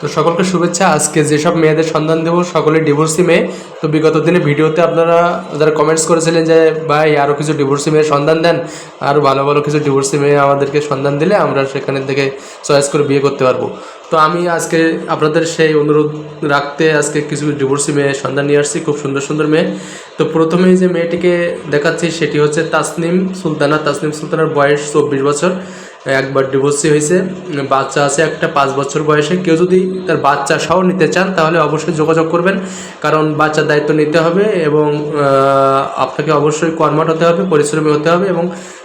তো সকলকে শুভেচ্ছা। আজকে যেসব মেয়েদের সন্ধান দেবো, সকলে ডিভোর্সি মেয়ে। তো বিগত দিনে ভিডিওতে আপনারা যারা কমেন্টস করেছিলেন যে, ভাই আরও কিছু ডিভোর্সি মেয়ের সন্ধান দেন আরও ভালো ভালো কিছু ডিভোর্সি মেয়ে আমাদেরকে সন্ধান দিলে আমরা সেখানে থেকে চয়েস করে বিয়ে করতে পারব। তো আমি আজকে আপনাদের সেই অনুরোধ রাখতে আজকে কিছু ডিভোর্সি মেয়ে সন্ধান নিয়ে আসছি, খুব সুন্দর সুন্দর মেয়ে। তো প্রথমেই যে মেয়েটিকে দেখাচ্ছি, সেটি হচ্ছে তাসনিম সুলতানা। তাসনিম সুলতানার বয়স চব্বিশ বছর। একবার ডিভোর্সি হয়েছে বাচ্চা আছে একটা পাঁচ বছর বয়সে। কেউ যদি তার বাচ্চা সহ নিতে চান, তাহলে অবশ্যই যোগাযোগ করবেন। কারণ বাচ্চার দায়িত্ব নিতে হবে এবং আপনাকে অবশ্যই কর্মঠ হতে হবে, পরিশ্রমী হতে হবে এবং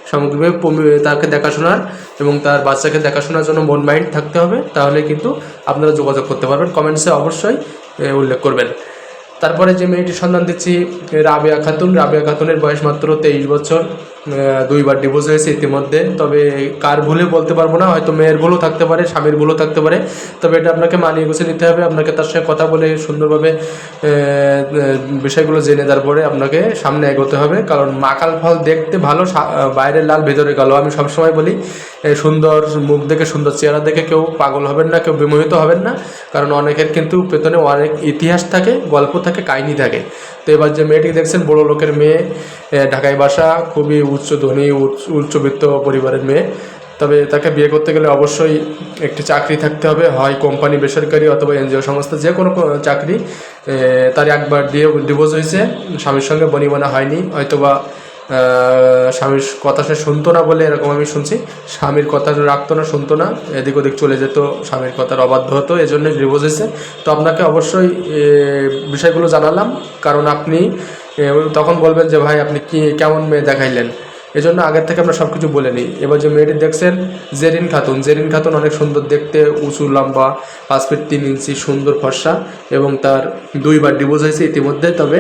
সামগ্রিকভাবে তাকে দেখাশোনার এবং তার বাচ্চাকে দেখাশোনার জন্য মন মাইন্ড থাকতে হবে। তাহলে কিন্তু আপনারা যোগাযোগ করতে পারবেন। কমেন্টসে অবশ্যই উল্লেখ করবেন। তারপরে যে মেয়েটির সন্ধান দিচ্ছি, রাবেয়া খাতুন। রাবেয়া খাতুনের বয়স মাত্র তেইশ বছর। দুইবার ডিভোর্স হয়েছে ইতিমধ্যে। তবে কার ভুলে বলতে পারব না, হয়তো মেয়ের ভুলও থাকতে পারে, স্বামীর ভুলও থাকতে পারে। তবে এটা আপনাকে মানিয়ে গুছিয়ে নিতে হবে, আপনাকে তার সঙ্গে কথা বলে সুন্দরভাবে বিষয়গুলো জেনে তারপরে আপনাকে সামনে এগোতে হবে। কারণ মাকাল ফল দেখতে ভালো বাইরের লাল, ভেতরে কালো। আমি সবসময় বলি সুন্দর মুখ দেখে, সুন্দর চেহারা দেখে কেউ পাগল হবেন না, কেউ বিমোহিত হবেন না। কারণ অনেকের কিন্তু পেতনে অনেক ইতিহাস থাকে, গল্প থাকে, কাহিনী থাকে। তো এবার যে মেয়েটি দেখছেন, বড় লোকের মেয়ে ঢাকায় বাসা, খুবই উচ্চ ধনী, উচ্চ- উচ্চবিত্ত পরিবারের মেয়ে। তবে তাকে বিয়ে করতে গেলে অবশ্যই একটি চাকরি থাকতে হবে, হয় কোম্পানি, বেসরকারি অথবা এনজিও সংস্থা, যে কোনো চাকরি। তার একবার দিয়ে ডিভোর্স হয়েছে, স্বামীর সঙ্গে বনিবনা হয়নি, হয়তোবা স্বামীর কথা সে শুনতো না বলে এরকম আমি শুনছি। স্বামীর কথা রাখতো না, শুনতো না, এদিক ওদিক চলে যেত, স্বামীর কথার অবাধ্য হতো এই জন্য ডিভোর্স হয়েছে। তো আপনাকে অবশ্যই বিষয়গুলো জানালাম, কারণ আপনি তখন বলবেন যে, ভাই, আপনি কি, কেমন মেয়ে দেখাইলেন? এই জন্য আগের থেকে আমরা সব কিছু বলে নিই। এবার যে মেয়েটি দেখছেন, জেরিন খাতুন। জেরিন খাতুন অনেক সুন্দর দেখতে, উঁচু, লম্বা, পাঁচ ফিট তিন ইঞ্চি, সুন্দর ফর্সা এবং তার দুইবার ডিভোর্স হয়েছে ইতিমধ্যে। তবে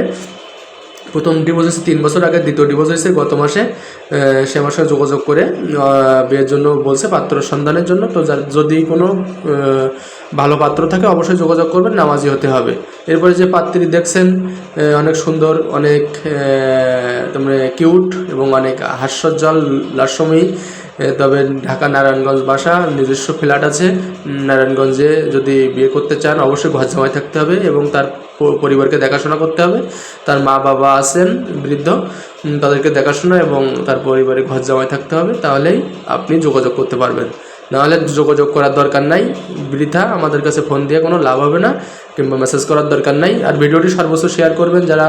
প্রথম ডিভোর্স হয়েছে, তিন বছর আগে দ্বিতীয় ডিভোর্স হয়েছে, গত মাসে সে আমার যোগাযোগ করে বিয়ের জন্য বলছে পাত্র সন্ধানের জন্য। তো যদি কোনো ভালো পাত্র থাকে অবশ্যই যোগাযোগ করবেন, নামাজি হতে হবে। এরপরে যে পাত্রী দেখছেন অনেক সুন্দর, অনেক তোমরা কিউট এবং অনেক হাস্যজ্জ্বল লাস্যময়ী তবে ঢাকা নারায়ণগঞ্জ বাসা, নিজস্ব ফ্ল্যাট আছে। নারায়ণগঞ্জে যদি বিয়ে করতে চান, অবশ্যই ঘর জামাই থাকতে হবে এবং তার পরিবারকে দেখাশোনা করতে হবে। তার মা বাবা আছেন, বৃদ্ধ। তাদেরকে দেখাশোনা এবং তার পরিবারে ঘর জামাই থাকতে হবে। তাহলেই আপনি যোগাযোগ করতে পারবেন। নাহলে যোগাযোগ করার দরকার নাই। বৃথা, আমাদের কাছে ফোন দিয়ে কোনো লাভ হবে না কিংবা মেসেজ করার দরকার নাই। আর ভিডিওটি সর্বোচ্চ শেয়ার করবেন। যারা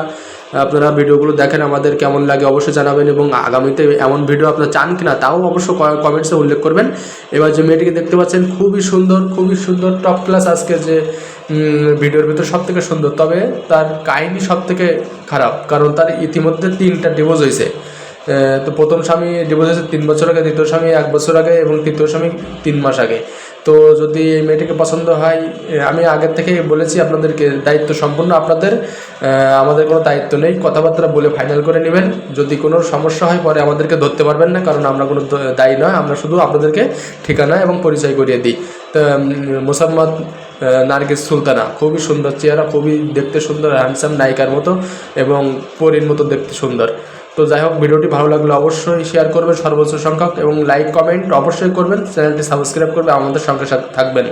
আপনারা ভিডিওগুলো দেখেন, আমাদের কেমন লাগে অবশ্যই জানাবেন এবং আগামীতে এমন ভিডিও আপনারা চান কিনা তাও অবশ্য কমেন্টসে উল্লেখ করবেন। এবার যে মেয়েটিকে দেখতে পাচ্ছেন, খুবই সুন্দর খুবই সুন্দর টপ ক্লাস আজকে যে ভিডিওর ভিতর সব থেকে সুন্দর। তবে তার কাহিনী সব থেকে খারাপ, কারণ তার ইতিমধ্যে তিনটা ডিভোর্স হয়েছে তো প্রথম স্বামী ডিভোর্স হয়েছে তিন বছর আগে, দ্বিতীয় স্বামী এক বছর আগে এবং তৃতীয় স্বামী তিন মাস আগে। তো যদি এই মেয়েটিকে পছন্দ হয় আমি আগের থেকেই বলেছি আপনাদেরকে, দায়িত্ব সম্পূর্ণ আপনাদের। আমাদের কোনো দায়িত্ব নেই, কথাবার্তা বলে ফাইনাল করে নেবেন। যদি কোনো সমস্যা হয়, পরে আমাদেরকে ধরতে পারবেন না, কারণ আমরা কোনো দায়ী নয়, আমরা শুধু আপনাদেরকে ঠিকানা এবং পরিচয় করিয়ে দিই। তো মোসাম্মদ নার্গিস সুলতানা, খুবই সুন্দর চেহারা, খুবই দেখতে সুন্দর হ্যান্ডসাম নায়িকার মতো এবং পরীর মতো দেখতে সুন্দর। তো যাই হোক, ভিডিওটি ভালো লাগলে অবশ্যই শেয়ার করবেন সর্বোচ্চ সংখ্যক এবং লাইক কমেন্ট অবশ্যই করবেন। চ্যানেলটি সাবস্ক্রাইব করবে, আমাদের সঙ্গে সাথে থাকবেন।